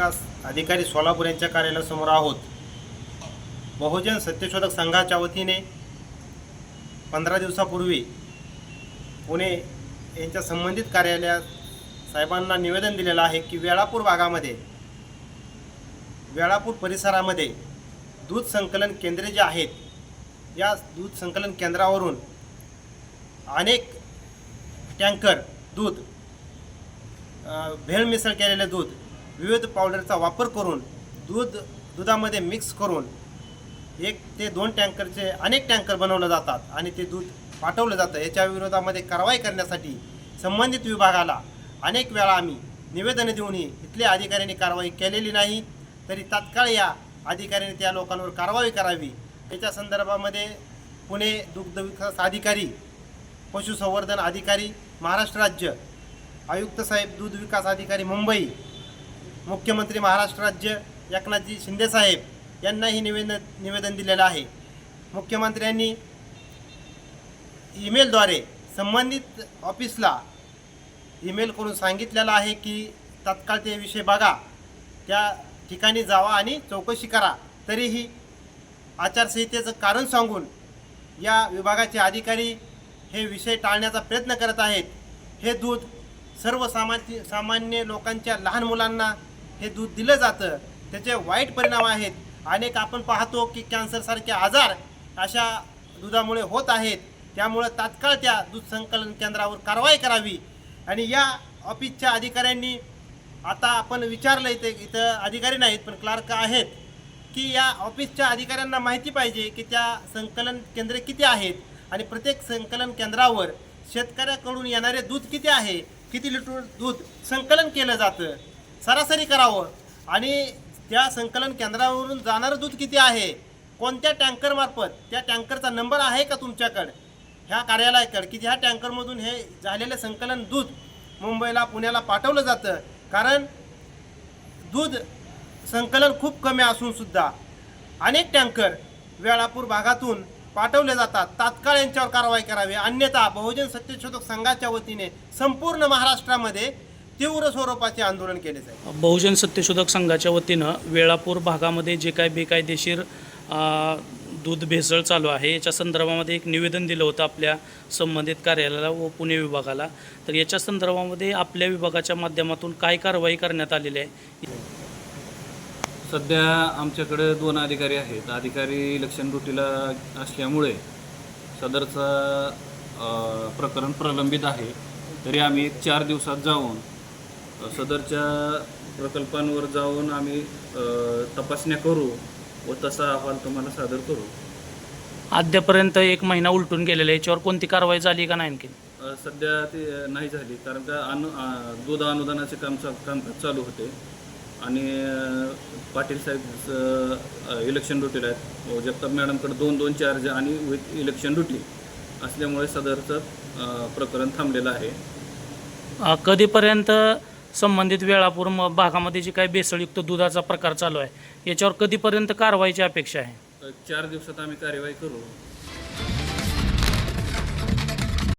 विकास अधिकारी सोलापूर यांच्या कार्यालयासमोर आहोत. बहुजन सत्यशोधक संघाच्या वतीने पंधरा दिवसापूर्वी पुणे यांच्या संबंधित कार्यालयात साहेबांना निवेदन दिलेलं आहे की वेळापूर भागामध्ये वेळापूर परिसरामध्ये दूध संकलन केंद्रे जे आहेत या दूध संकलन केंद्रावरून अनेक टँकर दूध भेळ मिसळ केलेले दूध विविध पावडरचा वापर करून दूध दुधामध्ये मिक्स करून एक ते दोन टँकरचे अनेक टँकर बनवले जातात आणि ते दूध पाठवलं जातं. याच्या विरोधामध्ये कारवाई करण्यासाठी संबंधित विभागाला अनेक वेळा आम्ही निवेदनं देऊनही इथल्या अधिकाऱ्यांनी कारवाई केलेली नाही तरी तात्काळ या अधिकाऱ्यांनी त्या लोकांवर कारवाई करावी. याच्या संदर्भामध्ये पुणे दुग्ध विकास अधिकारी पशुसंवर्धन अधिकारी महाराष्ट्र राज्य आयुक्त साहेब दूध विकास अधिकारी मुंबई मुख्यमंत्री महाराष्ट्र राज्य एकनाथजी शिंदेसाहेब यांनाही निवेदन निवेदन दिलेलं आहे. मुख्यमंत्र्यांनी ईमेलद्वारे संबंधित ऑफिसला ईमेल करून सांगितलेलं आहे की तात्काळ ते विषय बघा त्या ठिकाणी जावा आणि चौकशी करा. तरीही आचारसंहितेचं कारण सांगून या विभागाचे अधिकारी हे विषय टाळण्याचा प्रयत्न करत आहेत. हे दूध सर्वसामान्य सामान्य लोकांच्या लहान मुलांना हे दूध दिलं जातं. त्याचे वाईट परिणाम आहेत. अनेक आपण पाहतो की कॅन्सरसारखे आजार अशा दुधामुळे होत आहेत. त्यामुळं तात्काळ त्या दूध संकलन केंद्रावर कारवाई करावी. आणि या ऑफिसच्या अधिकाऱ्यांनी आता आपण विचारलं इथे इथं अधिकारी नाहीत पण क्लार्क आहेत की या ऑफिसच्या अधिकाऱ्यांना माहिती पाहिजे की त्या संकलन केंद्रे किती आहेत. आणि प्रत्येक संकलन केंद्रावर शेतकऱ्याकडून येणारे दूध किती आहे? किती लिटर दूध संकलन केलं जातं? सरासरी करावं. आणि त्या संकलन केंद्रावरून जाणारं दूध किती आहे? कोणत्या टँकरमार्फत त्या टँकरचा नंबर आहे का तुमच्याकडं? ह्या कार्यालयाकडे. की ह्या टँकरमधून हे झालेलं संकलन दूध मुंबईला पुण्याला पाठवलं जातं. कारण दूध संकलन खूप कमी असूनसुद्धा अनेक टँकर वेळापूर भागातून पाठवले जातात. तात्काळ यांच्यावर कारवाई करावी. अन्यथा बहुजन सत्यशोधक संघाच्या वतीने संपूर्ण महाराष्ट्रामध्ये तीव्र स्वरूपाचे आंदोलन केले जाईल. बहुजन सत्यशोधक संघाच्या वतीनं वेळापूर भागामध्ये जे काय बेकायदेशीर अ, दूध भेसळ चालू आहे याच्या संदर्भामध्ये एक निवेदन दिलं होतं आपल्या संबंधित कार्यालयाला व पुणे विभागाला. तर याच्या संदर्भामध्ये आपल्या विभागाच्या माध्यमातून काय कारवाई करण्यात आलेली आहे? सध्या आमच्याकडे दोन अधिकारी आहेत. अधिकारी इलेक्शन ड्युटीला असल्यामुळे सदरचा अ, प्रकरण प्रलंबित आहे. तरी आम्ही एक चार दिवसात जाऊन सदरच्या प्रकल्पांवर जाऊन आम्ही तपासण्या करू व तसा अहवाल तुम्हाला सादर करू. अद्यापर्यंत एक महिना उलटून गेलेला याच्यावर कोणती कारवाई झाली का नाही आणखी अ, सध्या ती नाही झाली कारण का अनु अ, दूध अनुदानाचे काम चा कामकाज चालू होते. आणि अ, पाटील साहेब इलेक्शन ड्युटीला आहेत. व जगताप मॅडमकडे दोन दोन चार्ज आणि विथ इलेक्शन ड्युटी असल्यामुळे सदरचं अ, प्रकरण थांबलेलं आहे. अ, कधीपर्यंत संबंधित वेळापूर म- भागामध्ये जे काही भेसळयुक्त दुधाचा प्रकार चालू आहे याच्यावर कधीपर्यंत कारवाईची अपेक्षा आहे? चार दिवसात आम्ही कार्यवाही करू.